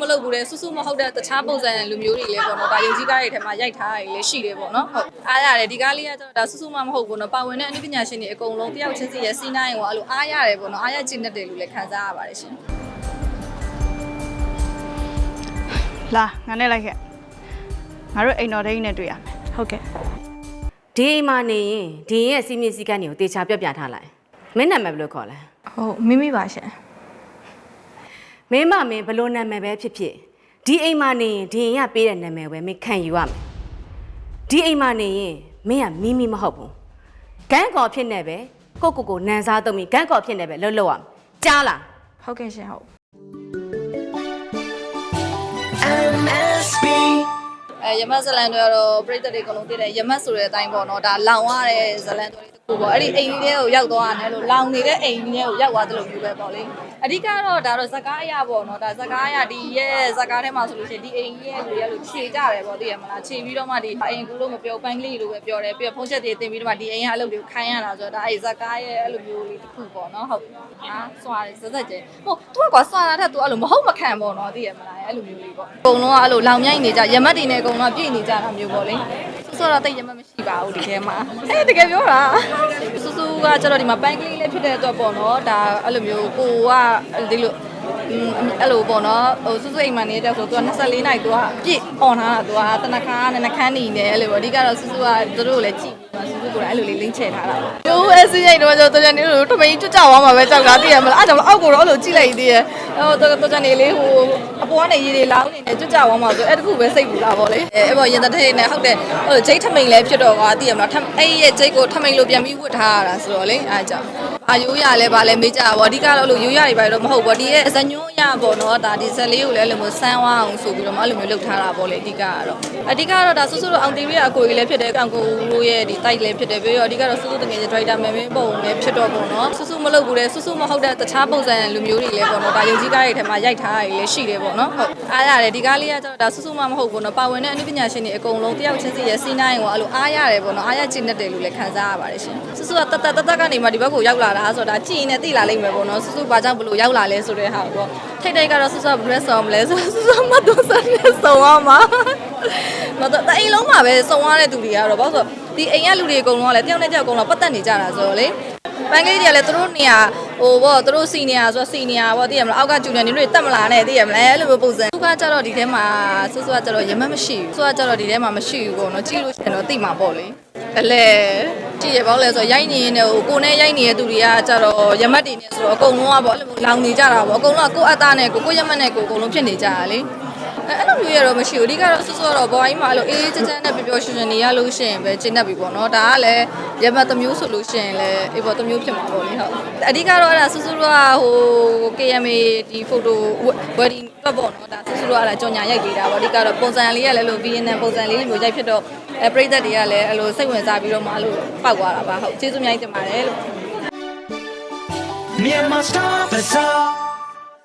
မလုပ်ဘူးလေဆူဆူမဟုတ်တဲ့တခြားပုံစံလူမျိုးတွေလည်းပေါ့နော်ဒါယုံကြည်ကားတွေထဲမှာရိုက်ထားတာတွေလည်းရှိတယ်ပေါ့နော်ဟုတ်အားရတယ်ဒီကားလေးကကျတော့ဒါဆူဆူမမဟုတ်ဘူးနော်ပါဝင်တဲ့အနည်းပညာရှင်တွေအကုန်လုံးတယောက်ချင်းစီရဲ့စီးနိုင်ရောအဲ့လိုအားရတယ်ပေါ့နော်အားရကျင့်တတ်တယ်လို့လည်းခံစားရပါတယ်ရှင်လာငါနဲ့လိုက်ခဲ့ငါတို့အိမ်တော်ဒိန်းနဲ့တွေ့ရမယ်ဟုတ်ကဲ့ဒီအိမ်မှာနေရင်ဒီအိမ်ရဲ့စီမင်းစည်းကမ်းတွေကိုတေချာပြတ်ပြထားလိုက်မင်းနာမည်ဘယ်လိုခေါ်လဲဟုတ်မိမိပါရှင် မင်းမမင်းဘယ်လိုနာမည်ပဲဖြစ်ဖြစ်ဒီအိမ်မှာနေရင်ဒီအိမ်ကပေးတဲ့နာမည်ပဲမင်းခံယူရမယ်ဒီအိမ်မှာနေရင်မင်းကမိမိမဟုတ်ဘူးဂန်းကော်ဖြစ်နေပဲကိုကိုကိုနန်းစားသုံးပြီးဂန်းကော်ဖြစ်နေပဲလှုပ်လှုပ်ရမယ်ကြားလားဟုတ်ကဲ့ရှင်ဟုတ် အဲရမတ်ဇလန်တွေကတော့ပြိတ္တတွေအကုန်လုံးသိတယ်ရမတ်ဆိုတဲ့အတိုင်းပေါ့နော်ဒါလောင်ရတဲ့ဇလန်တွေတစ်ခုပေါ့အဲ့ဒီအိမ်ကြီးလေးကိုရောက်သွားတယ်လို့လောင်နေတဲ့အိမ်ကြီးလေးကိုရောက်သွားတယ်လို့ပြောပဲပေါ့လေအဓိကတော့ဒါတော့ဇကားအရပေါ့နော်ဒါဇကားအရဒီရဲ့ဇကားထဲမှာဆိုလို့ရှိရင်ဒီအိမ်ကြီးရဲ့လူရဲ့လူခြေကြတယ်ပေါ့သိရမလားခြေပြီးတော့မှဒီအိမ်ကူလို့မပြောပန်းကလေးလိုပဲပြောတယ်ပြီးတော့ဖုန်းချက်တွေတင်ပြီးတော့မှဒီအိမ်ကအလုပ်တွေကိုခိုင်းရတာဆိုတော့ဒါအဲ့ဇကားရဲ့အဲ့လိုမျိုးလေးတစ်ခုပေါ့နော်ဟုတ်အာစွာတယ်ဇက်ဇက်ကျဲဟိုသူကကွာစွာတာထက် तू အဲ့လိုမဟုတ်မခံပေါ့နော်သိရမလားအဲ့လိုမျိုးလေးပေါ့အကုန်လုံးကအဲ့လိုလောင်မြိုက်နေကြရမတ်တွေနဲ့အကုန်လုံးကပြည့်နေကြတာမျိုးပေါ့လေဆိုတော့တိတ်ရမတ်မရှိပါဘူးဒီထဲမှာအဲတကယ်ပြောတာစူးစူးကကျတော့ဒီမှာပန်းကလေးလေးဖြစ်တဲ့အတွက်ပေါ့နော်ဒါအဲ့လိုမျိုးကိုကဒီလိုอืมအဲ့လိုပေါ့နော်ဟိုစူးစူးအိမ်မှာနေတဲ့ဆိုသူက24နိုင်သူကပြည့် on ထားတာသူကတနခါနဲ့နှခမ်းနေနေအဲ့လိုပေါ့အဓိကတော့စူးစူးကသူတို့ကိုလည်းကြည့်ပြီးမှ စူးစူးကိုလည်းအဲ့လိုလေးလိမ့်ချထားတာပေါ့ကျိုးအစင်းရိုက်တော့ကျတော့တော်ကြနေလို့ထမင်းကျွတ်ကြွားမှာပဲကြောက်တာသိရမလားအဲ့ကြောင့်အောက်ကိုတော့အဲ့လိုကြည့်လိုက်သေးရဲ့ဟိုတော်တော်ကြနေလေးဟိုအပေါ်ကနေရေတွေလောင်းနေတယ်ကျွတ်ကြွားမှာဆိုအဲ့တခုပဲစိတ်ပူလာပေါ့လေအဲ့ပေါ့ရင်တထဲနဲ့ဟုတ်တယ်ဟိုဂျိတ်ထမိန်လည်းဖြစ်တော့ကွာသိရမလားအဲ့ရဲ့ဂျိတ်ကိုထမိန်လိုပြန်ပြီးဝတ်ထားရတာဆိုတော့လေအဲ့ကြောင့်အာရိုးရလဲဗာလဲမေးကြပါဘောအဓိကတော့အဲ့လိုရိုးရတွေပါတော့မဟုတ်ဘောဒီရဲ့ဇညွန်းရပေါ့နော်ဒါဒီဇက်လေးကိုလည်းအဲ့လိုမျိုးဆန်းဝအောင်ဆိုပြီးတော့မှအဲ့လိုမျိုးလုပ်ထားတာပေါ့လေအဓိကကတော့အဓိကတော့ဒါဆူဆူတို့အောင်တီရီကအကိုကြီးလည်းဖြစ်တယ်ကောင်ကိုတို့ရဲ့ဒီတိုက်လည်းဖြစ်တယ်ပြီးတော့အဓိကတော့ဆူဆူတကယ်ကြီးဒရိုက်တာမယ်မင်းပုံလည်းဖြစ်တော့ပေါ့နော်ဆူဆူမလုပ်ဘူးလေဆူဆူမဟုတ်တဲ့တခြားပုံစံလူမျိုးတွေလည်းပေါ့နော်ဒါယုံကြည်ကားတွေထဲမှာရိုက်ထားတာတွေလည်းရှိတယ်ပေါ့နော်ဟုတ်အားရတယ်ဒီကားလေးကကျတော့ဒါဆူဆူမမဟုတ်ဘူးနော်ပါဝင်တဲ့အနည်းပညာရှင်တွေအကုန်လုံးတယောက်ချင်းစီရဲ့စီးနိုင်ရောအဲ့လိုအားရတယ်ပေါ့နော်အားရကျင့်တတ်တယ်လို့လည်းခံစားရပါတယ်ရှင်ဆူဆူကတတ်တတ်တတ်ကနေမှဒီဘက်ကိုရောက်လာတာဆိုတော့ဒါကြည့်ရင်လည်းသိလာလိမ့်မယ်ပေါ့နော်ဆူဆူဘာကြောင့်ဘလို့ရောက်လာလဲဆိုတဲ့ဟာပေါ့ထိတ်ထိတ်ကတော့ဆူဆူဘရက်ဆောင်မလဲဆိုဆူဆူမတော့စနေဆောင်အောင်ပါမတော့အိမ်လုံးမှာပဲစုံရတဲ့သူတွေကတော့ဘာလို့ဆို ဒီအိမ်ကလူတွေအကုန်လုံးကလည်းတယောက်နဲ့တယောက်အကုန်လုံးပတ်သက်နေကြတာဆိုတော့လေပန်းကလေးတွေကလည်းသူတို့နေရာဟိုပေါ့သူတို့စီနေရာဆိုတော့စီနေရာပေါ့သိရမလားအောက်ကကျူနေနေတွေတက်မလာနဲ့သိရမလားအဲ့လိုမျိုးပုံစံသူကကြတော့ဒီထဲမှာဆူဆူကကြတော့ရမတ်မရှိဘူးဆူကကြတော့ဒီထဲမှာမရှိဘူးပေါ့နော်ကြည့်လို့ရှိရင်တော့သိမှာပေါ့လေအလဲကြည့်ရပါဦးလဲဆိုတော့ရိုက်နေရင်လည်းဟိုကိုနဲ့ရိုက်နေတဲ့သူတွေကကြတော့ရမတ်တွေနဲ့ဆိုတော့အကုန်လုံးကပေါ့အဲ့လိုမျိုးလောင်နေကြတာပေါ့အကုန်လုံးကကိုယ့်အသားနဲ့ကိုကိုရမတ်နဲ့ကိုအကုန်လုံးဖြစ်နေကြတာလေ အဲ့လိုမျိုးရတော့မရှိဘူးအဓိကတော့ဆူဆူကတော့ဘွားကြီးမှာအဲ့လိုအေးအေးချမ်းချမ်းနဲ့ပျော်ပျော်ရွှင်ရွှင်နေရလို့ရှိရင်ပဲကျင်းတတ်ပြီပေါ့နော်ဒါကလည်းရမတ်တစ်မျိုးဆိုလို့ရှိရင်လည်းအေးပေါ့တစ်မျိုးဖြစ်မှာပေါ့လေဟုတ်အဓိကတော့အဲ့ဒါဆူဆူကဟို KMA ဒီ photo wedding တော့ပေါ့နော်ဒါဆူဆူကအဲ့ဒါကြော်ညာရိုက်ပေးတာပေါ့အဓိကတော့ပုံစံလေးကလည်းလို့ VN ပုံစံလေးမျိုးရိုက်ဖြစ်တော့အဲပရိသတ်တွေကလည်းအဲ့လိုစိတ်ဝင်စားပြီးတော့မှအဲ့လိုပောက်သွားတာပါဟုတ်ကျေးဇူးအများကြီးတင်ပါတယ်လို့ Myanmar Star Bazaar